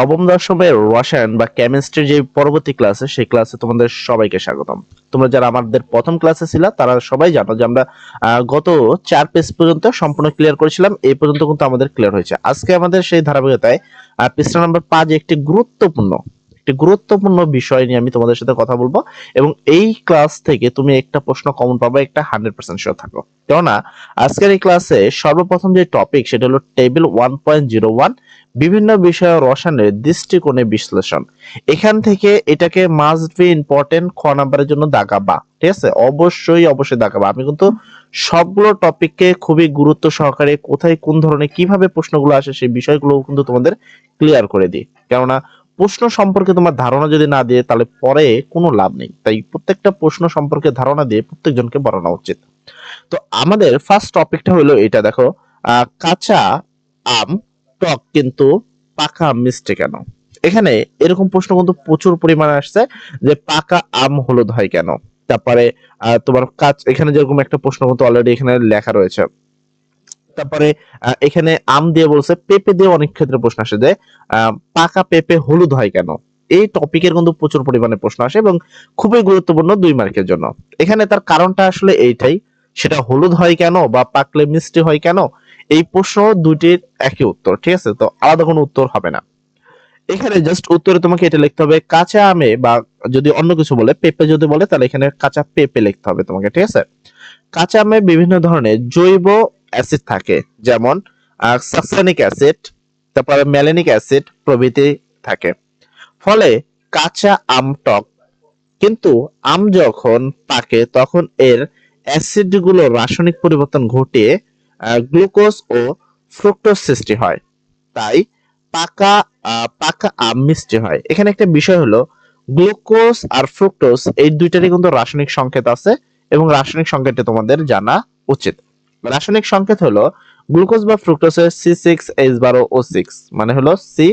নবম দশমের রসায়ন বা কেমিস্ট্রি যে পরবর্তী ক্লাসে সেই ক্লাসে তোমাদের সবাইকে স্বাগতম। তোমরা যারা আমাদের প্রথম ক্লাসে ছিল, তারা সবাই জানো যে আমরা গত চার পেজ পর্যন্ত সম্পূর্ণ ক্লিয়ার করেছিলাম, এই পর্যন্ত কিন্তু আমাদের ক্লিয়ার হয়েছে। আজকে আমাদের সেই ধারাবাহিকতায় পৃষ্ঠা নাম্বার পাঁচ একটি গুরুত্বপূর্ণ একটি গুরুত্বপূর্ণ বিষয় নিয়ে আমি তোমাদের সাথে কথা বলব এবং এই ক্লাস থেকে তুমি একটা প্রশ্ন কমন পাবে, একটা হান্ড্রেড পার্সেন্ট শিওর থাকো। কেননা, আজকের এই ক্লাসে সর্বপ্রথম যে টপিক সেটা হলো table one point zero one বিভিন্ন বিষয় রসায়নের দৃষ্টিকোণে বিশ্লেষণ। এখান থেকে এটাকে মাস্ট বি ইম্পর্টেন্ট খ নাম্বারের জন্য দাগাবা, ঠিক আছে? অবশ্যই অবশ্যই দাগাবা। আমি কিন্তু সবগুলো টপিককে খুবই গুরুত্ব সহকারে কোথায়, কোন ধরনের, কীভাবে প্রশ্নগুলো আসে সেই বিষয়গুলো কিন্তু তোমাদের ক্লিয়ার করে দিই। কেননা প্রশ্ন সম্পর্কে তোমার ধারণা যদি না দিয়ে, তাহলে পরে কোনো লাভ নেই। তাই প্রত্যেকটা প্রশ্ন সম্পর্কে ধারণা দিয়ে প্রত্যেকজনকে বাড়ানো উচিত। তো আমাদের ফার্স্ট টপিকটা হলো এটা, দেখো কাঁচা আম, টক কিন্তু পাকা আম মিষ্টি কেন? এখানে এরকম প্রশ্ন কিন্তু প্রচুর পরিমাণে আসছে যে পাকা আম হলুদ হয় কেন? তারপরে তোমার কাজ এখানে যেরকম একটা প্রশ্ন কিন্তু অলরেডি এখানে লেখা রয়েছে। তারপরে এখানে আম দিয়ে বলছে, পেঁপে দিয়ে অনেক ক্ষেত্রে প্রশ্ন আসে যে পাকা পেঁপে হলুদ হয় কেন? এই টপিকের কিন্তু প্রচুর পরিমাণে প্রশ্ন আসে এবং খুবই গুরুত্বপূর্ণ দুই মার্কের জন্য। এখানে তার কারণটা আসলে এইটাই, সেটা হলুদ হয় কেন বা পাকলে মিষ্টি হয় কেন? এই প্রশ্ন দুটির একই উত্তর, ঠিক আছে? তো আলাদা কোনো উত্তর হবে না। এখানে জাস্ট উত্তরে তোমাকে এটা লিখতে হবে, কাঁচা আমে বা যদি অন্য কিছু বলে, পেঁপে যদি বলে, তাহলে এখানে কাঁচা পেঁপে লিখতে হবে তোমাকে, ঠিক আছে? কাঁচা আমে বিভিন্ন ধরনের জৈব অ্যাসিড থাকে, যেমন সাকসানিক অ্যাসিড তারপরে ম্যালেনিক অ্যাসিড প্রভৃতি থাকে। ফলে কাঁচা আম টক, কিন্তু আম যখন পাকে, তখন এর অ্যাসিডগুলো রাসায়নিক পরিবর্তন ঘটিয়ে গ্লুকোজ ও ফ্রুক্টোজ সৃষ্টি হয়। তাই পাকা পাকা আম মিষ্টি হয়। এখানে একটা বিষয় হলো গ্লুকোজ আর ফ্রুক্টোজ এই দুইটারই কিন্তু রাসায়নিক সংকেত আছে এবং রাসায়নিক সংকেতটা তোমাদের জানা উচিত। রাসায়নিক সংকেত হলো গ্লুকোজ বা ফ্রুক্টোজের সি সিক্স এইচ বারো ও সিক্স মানে হলো সি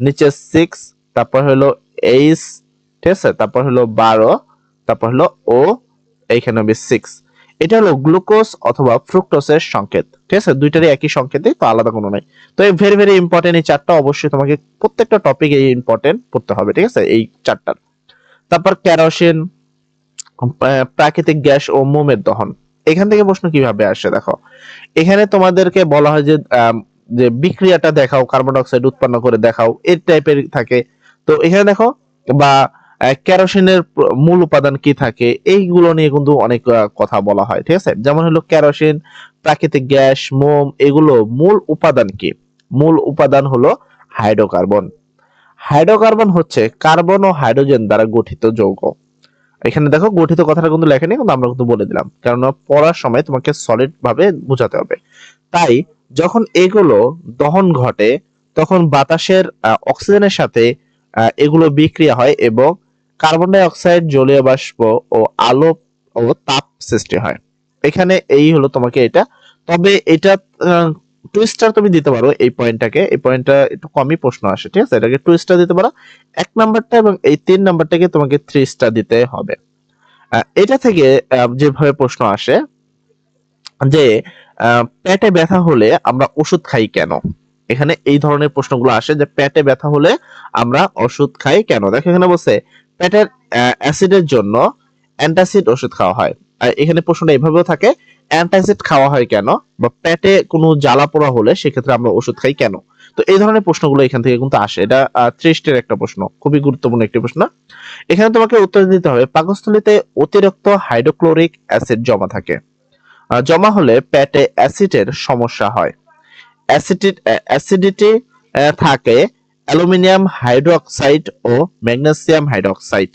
নিচে সিক্স তারপর হলো এইচ ঠিক আছে? তারপর হলো বারো, তারপর হলো ও এইখানে হবে সিক্স এটা হলো গ্লুকোজ অথবা ফ্রুক্টোজের সংকেত, ঠিক আছে? দুইটারই একই সংকেতই, তো আলাদা কোনো নাই। তো এই ভেরি ভেরি ইম্পর্টেন্ট এই চারটা অবশ্যই তোমাকে প্রত্যেকটা টপিক এই ইম্পর্টেন্ট পড়তে হবে, ঠিক আছে? এই চারটার। তারপর ক্যারোসিন প্রাকৃতিক গ্যাস ও মোমের দহন। এখান থেকে প্রশ্ন কীভাবে আসে দেখো? এখানে তোমাদেরকে বলা হয় যে যে বিক্রিয়াটা দেখাও কার্বন ডাইঅক্সাইড উৎপন্ন করে দেখাও এই টাইপের থাকে। তো এখানে দেখো, বা কেরোসিনের মূল উপাদান কি থাকে, এইগুলো নিয়ে কিন্তু অনেক কথা বলা হয়, ঠিক আছে? যেমন হলো কেরোসিন, প্রাকৃতিক গ্যাস, মোম, এগুলো মূল উপাদান কি? মূল উপাদান হলো হাইড্রোকার্বন। হাইড্রোকার্বন হচ্ছে কার্বন ও হাইড্রোজেন দ্বারা গঠিত যৌগ। এখানে দেখো গঠিত কথাটা কিন্তু লেখেনি কিন্তু আমরা কিন্তু বলে দিলাম। কারণ পড়ার সময় তোমাকে সলিড ভাবে বোঝাতে হবে। তাই যখন এগুলো দহন ঘটে, তখন বাতাসের অক্সিজেনের সাথে এগুলো বিক্রিয়া হয় এবং কার্বন ডাই অক্সাইড জলীয় বাষ্প ও আলো ও তাপ সৃষ্টি হয়। এখানে এই হলো তোমাকে এটা। তবে এটা টু স্টার তুমি দিতে পারো এই পয়েন্টটাকে এই পয়েন্টটা একটু কমই প্রশ্ন আসে, ঠিক আছে? এটাকে টু স্টার দিতে পারো। এক নাম্বারটা এবং এই তিন নাম্বারটাকে তোমাকে থ্রি স্টার দিতে হবে। এটা থেকে যেভাবে প্রশ্ন আসে, যে পেটে ব্যথা হলে আমরা ওষুধ খাই কেন? এখানে এই ধরনের প্রশ্নগুলো আসে যে পেটে ব্যথা হলে আমরা ওষুধ খাই কেন? দেখো এখানে বলছে, পেটের অ্যাসিডের জন্য অ্যান্টাসিড ওষুধ খাওয়া হয়। এখানে প্রশ্নটা এভাবেও থাকে অ্যান্টাসিড খাওয়া হয় কেন? বা পেটে কোনো জ্বালা পোড়া হলে সেক্ষেত্রে আমরা ওষুধ খাই কেন? তো এই ধরনের প্রশ্নগুলো এখান থেকে কিন্তু আসে। এটা ত্রিশটের একটা প্রশ্ন, খুবই গুরুত্বপূর্ণ একটি প্রশ্ন। এখানে তোমাকে উত্তর দিতে হবে, পাকস্থলীতে অতিরিক্ত হাইড্রোক্লোরিক অ্যাসিড জমা থাকে। জমা হলে পেটে অ্যাসিডের সমস্যা হয়। অ্যাসিডি অ্যাসিডিটি থাকে অ্যালুমিনিয়াম হাইড্রোক্সাইড ও ম্যাগনেসিয়াম হাইড্রোক্সাইড।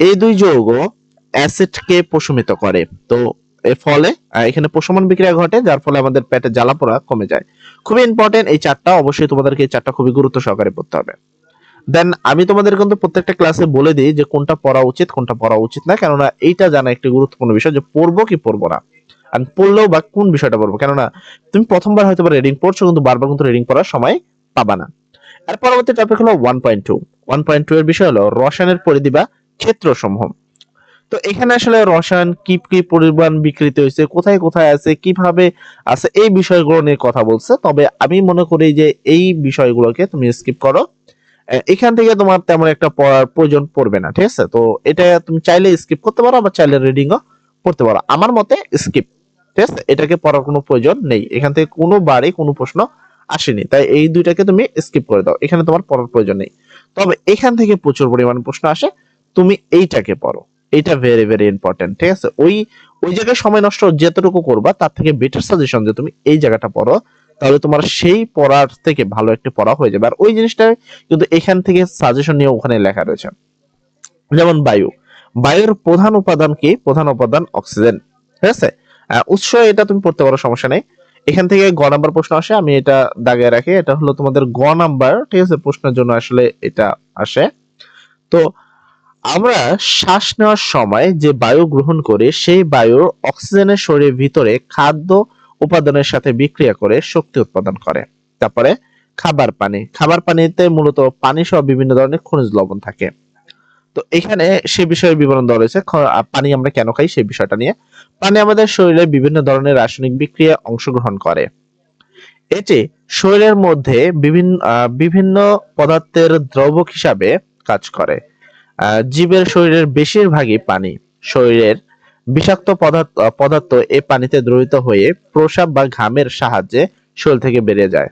এই দুই যৌগ অ্যাসিডকে প্রশমিত করে। তো ফলে এখানে প্রশমন বিক্রিয়া ঘটে, যার ফলে আমাদের পেটে জ্বালা পোড়া কমে যায়। খুবই ইম্পর্টেন্ট এই চারটা, অবশ্যই তোমাদেরকে এই চারটা খুবই গুরুত্ব সহকারে পড়তে হবে। দেন আমি তোমাদের কিন্তু প্রত্যেকটা ক্লাসে বলে দিই যে কোনটা পড়া উচিত, কোনটা পড়া উচিত না, কেননা এইটা জানা একটি গুরুত্বপূর্ণ বিষয় যে পড়ব কি পড়ব না। আর পড়লেও বা কোন বিষয়টা পড়ব? কেননা তুমি প্রথমবার হয়তো রিডিং পড়ছো, কিন্তু বারবার কিন্তু রিডিং পড়ার সময় পাবা না। আর পরবর্তী টপিক হলো one point two one point two এর বিষয় হলো রসায়নের পরিধি বা ক্ষেত্র সমূহ তো এখানে আসলে রসায়ন কি কি পরিমাণ বিকৃত হয়েছে, কোথায় কোথায় আছে, কীভাবে আছে, এই বিষয়গুলো নিয়ে কথা বলছে। তবে আমি মনে করি যে এই বিষয়গুলোকে তুমি স্কিপ করো। এখান থেকে তোমার তেমন একটা পড়ার প্রয়োজন পড়বে না, ঠিক আছে? তো এটা তুমি চাইলে স্কিপ করতে পারো, আবার চাইলে রিডিংও পড়তে পারো। আমার মতে স্কিপ ঠিক আছে? এটাকে পড়ার কোনো প্রয়োজন নেই। এখান থেকে কোনো বারে কোনো প্রশ্ন আসেনি। তাই এই দুইটাকে তুমি স্কিপ করে দাও। এখানে তোমার পড়ার প্রয়োজন নেই। তবে এখান থেকে প্রচুর পরিমাণ প্রশ্ন আসে। তুমি এইটাকে পড়ো। এইটা ভেরি ভেরি ইম্পর্টেন্ট ঠিক আছে? ওই ওই জায়গায় সময় নষ্ট যেতটুকু করবা, তার থেকে বেটার সাজেশন যে তুমি এই জায়গাটা পড়ো, তাহলে তোমার সেই পড়ার থেকে ভালো একটা পড়া হয়ে যাবে। আর ওই জিনিসটা কিন্তু এখান থেকে সাজেশন নিয়ে ওখানে লেখা রয়েছে। যেমন বায়ু। বায়ুর প্রধান উপাদান কি? প্রধান উপাদান অক্সিজেন ঠিক আছে? উৎস এটা তুমি পড়তে পারো, সমস্যা নেই। এখান থেকে গ নাম্বার প্রশ্ন আসে, আমি এটা দাগে রাখি। এটা হলো তোমাদের গ নাম্বার, ঠিক আছে? প্রশ্নের জন্য আসলে এটা আসে। তো আমরা শ্বাস নেওয়ার সময় যে বায়ু গ্রহণ করি, সেই বায়ু অক্সিজেনের শরীরের ভিতরে খাদ্য উপাদানের সাথে বিক্রিয়া করে শক্তি উৎপাদন করে। তারপরে খাবার পানি। খাবার পানিতে মূলত পানি সহ বিভিন্ন ধরনের খনিজ লবণ থাকে। তো এখানে সে বিষয়ে বিবরণ দেওয়া রয়েছে পানি আমরা কেন খাই সেই বিষয়টা নিয়ে। পানি আমাদের শরীরে বিভিন্ন ধরনের রাসায়নিক বিক্রিয়ায় অংশগ্রহণ করে। এটি শরীরের মধ্যে বিভিন্ন বিভিন্ন পদার্থের দ্রবক হিসাবে কাজ করে। জীবের শরীরের বেশিরভাগই পানি। শরীরের বিষাক্ত পদার্থ পদার্থ এই পানিতে দ্রবীত হয়ে প্রসাব বা ঘামের সাহায্যে শরীর থেকে বেরিয়ে যায়।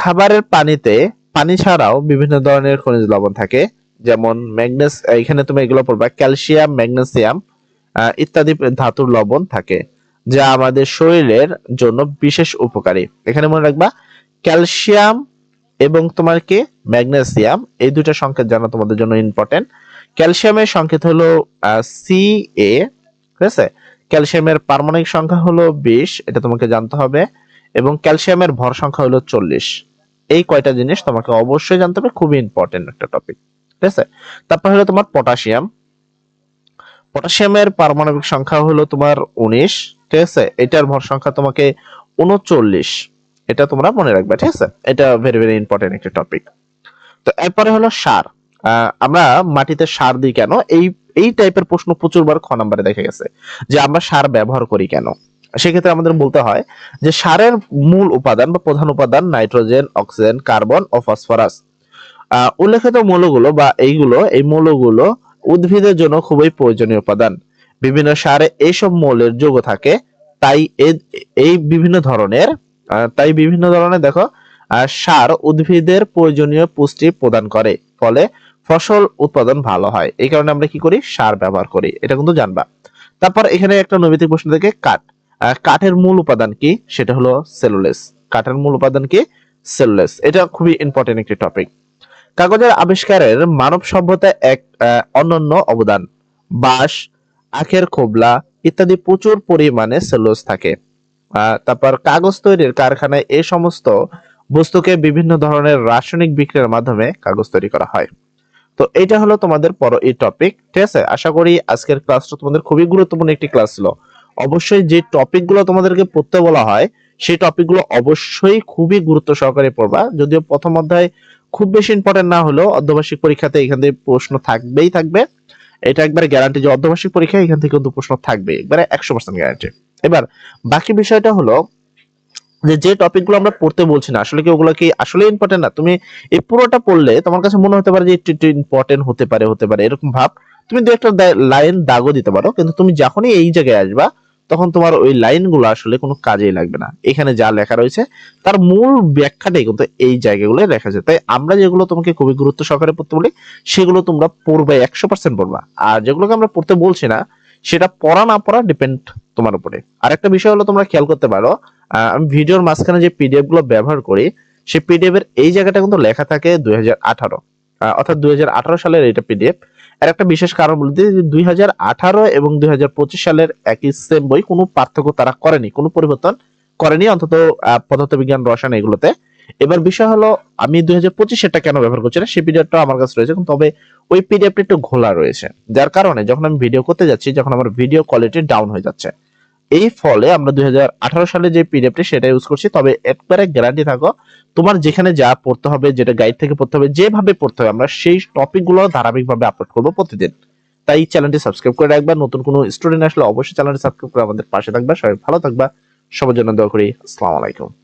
খাবারের পানিতে, পানি ছাড়াও বিভিন্ন ধরনের খনিজ লবণ থাকে, যেমন ম্যাগনেস, এখানে তুমি এগুলো পড়বা, ক্যালসিয়াম, ম্যাগনেসিয়াম ইত্যাদি ধাতুর লবণ থাকে, যা আমাদের শরীরের জন্য বিশেষ উপকারী। এখানে মনে রাখবা, ক্যালসিয়াম এবং তোমার কি? ম্যাগনেসিয়াম। এই দুটো সংকেত জানা তোমাদের জন্য ইম্পর্টেন্ট ক্যালসিয়ামের সংকেত হলো সি এ ঠিক আছে? ক্যালসিয়ামের পারমাণবিক সংখ্যা হলো বিশ, এটা তোমাকে জানতে হবে। এবং ক্যালসিয়ামের ভর সংখ্যা হলো চল্লিশ। এই কয়টা জিনিস তোমাকে অবশ্যই জানতে হবে, খুবই ইম্পর্টেন্ট একটা টপিক ঠিক আছে? তারপর হলো তোমার পটাশিয়াম। পটাশিয়ামের পারমাণবিক সংখ্যা হলো তোমার উনিশ, ঠিক আছে? এটার ভর সংখ্যা তোমাকে উনচল্লিশ। এটা তোমরা মনে রাখবে, ঠিক আছে? এটা ভেরি ভেরি ইম্পর্টেন্ট একটা টপিক তো এরপরে হলো সার। আমরা মাটিতে সার দিই কেন? এই এই টাইপের প্রশ্ন প্রচুরবার খ নাম্বারে দেখা গেছে, যে আমরা সার ব্যবহার করি কেন? সেক্ষেত্রে আমাদের বলতে হয় যে সারের মূল উপাদান বা প্রধান উপাদান নাইট্রোজেন, অক্সিজেন, কার্বন ও ফসফরাস। উল্লেখিত মৌলগুলো বা এইগুলো, এই মৌলগুলো উদ্ভিদের জন্য খুবই প্রয়োজনীয় উপাদান। বিভিন্ন সারে এইসব মৌলের যোগ থাকে, তাই এই বিভিন্ন ধরনের তাই বিভিন্ন ধরনের, দেখো সার উদ্ভিদের প্রয়োজনীয় পুষ্টি প্রদান করে, ফলে ফসল উৎপাদন ভালো হয়। এই কারণে আমরা কি করি? সার ব্যবহার করি। এটা কিন্তু জানবা। তারপর এখানে একটা নৈমিত্তিক প্রশ্ন থেকে কাঠ। কাঠের মূল উপাদান কি? সেটা হলো সেলুলেস কাঠের মূল উপাদান কি? সেলুলেস এটা খুবই ইম্পর্টেন্ট একটি টপিক কাগজের আবিষ্কারের মানব সভ্যতায় এক অনন্য অবদান। বাঁশ, আখের খোবলা ইত্যাদি প্রচুর পরিমাণে সেলুলোজ থাকে। তারপর কাগজ তৈরির কারখানায় এই সমস্ত বস্তুকে বিভিন্ন ধরনের রাসায়নিক বিক্রিয়ার মাধ্যমে কাগজ তৈরি করা হয়। তো এটা হলো তোমাদের পর এই টপিক ঠিক আছে? আশা করি আজকের ক্লাসটা তোমাদের খুবই গুরুত্বপূর্ণ একটি ক্লাস ছিল। অবশ্যই যে টপিকগুলো তোমাদেরকে পড়তে বলা হয়, সেই টপিকগুলো অবশ্যই খুবই গুরুত্ব সহকারে পড়বা। যদিও প্রথম অধ্যায় খুব বেশি ইম্পর্টেন্ট না হলেও অর্ধবার্ষিক পরীক্ষাতে এখান থেকে প্রশ্ন থাকবেই থাকবে। এটা একবার গ্যারান্টি যে অর্ধবার্ষিক পরীক্ষা এখান থেকে কিন্তু প্রশ্ন থাকবে, একবারে একশো পার্সেন্ট গ্যারান্টি এবার, বাকি বিষয়টা হলো যে যে টপিকগুলো আমরা পড়তে বলছি না, আসলে কি ওগুলো কি আসলে ইম্পর্টেন্ট না? তুমি এই পুরোটা পড়লে তোমার কাছে মনে হতে পারে যে, একটু ইম্পর্টেন্ট হতে পারে হতে পারে, এরকম ভাব। তুমি দু একটা লাইন দাগও দিতে পারো, কিন্তু তুমি যখনই এই জায়গায় আসবা, তখন তোমার ওই লাইনগুলো আসলে কোনো কাজেই লাগবে না। এখানে যা লেখা রয়েছে, তার মূল ব্যাখ্যাটাই কিন্তু এই জায়গাগুলো লেখা আছে। তাই আমরা যেগুলো তোমাকে খুবই গুরুত্ব সহকারে পড়তে বলি, সেগুলো তোমরা পড়বে, একশো পার্সেন্ট পড়বা। আর যেগুলোকে আমরা পড়তে বলছি না, সেটা পড়া না পড়া ডিপেন্ড তোমার উপরে। আরেকটা বিষয় হলো তোমরা খেয়াল করতে পারো আমি ভিডিওর মাঝখানে যে পিডিএফগুলো ব্যবহার করি সেই পিডিএফ এর এই জায়গাটা কিন্তু লেখা থাকে দুই হাজার আঠারো। অর্থাৎ দুই হাজার আঠারো সালের এটা পিডিএফ এর একটা বিশেষ কারণ বলতে দুই হাজার আঠারো এবং দুই হাজার পঁচিশ সালের একই সেম বই কোনো পার্থক্য তারা করেনি, কোনো পরিবর্তন করেনি, অন্তত পদার্থবিজ্ঞান রসায়ন এগুলোতে। এবার বিষয় হলো, আমি দুই হাজার পঁচিশ সেটা কেন ব্যবহার করছি না? সেই পিডিএফটা আমার কাছে রয়েছে তবে ওই পিডিএফটা একটু ঘোলা রয়েছে। যার কারণে যখন আমি ভিডিও করতে যাচ্ছি, যখন আমার ভিডিও কোয়ালিটি ডাউন হয়ে যাচ্ছে। এই ফলে আমরা দুই সালে যে পিডিএফটি সেটা ইউজ করছি। তবে একবারে গ্যারান্টি থাকো, তোমার যেখানে যা পড়তে হবে, যেটা গাইড থেকে পড়তে হবে, যেভাবে পড়তে হবে, আমরা সেই টপিক টপিকগুলো ধারাবাহিকভাবে আপলোড করব প্রতিদিন। তাই চ্যানেলটি সাবস্ক্রাইব করে রাখবা, নতুন কোনো স্টুডেন্ট আসলে অবশ্যই চ্যানেলটি সাবস্ক্রাইব করে আমাদের পাশে থাকবা। সবাই ভালো থাকবা, সবার জন্য দোয়া করি। আসসালামু আলাইকুম।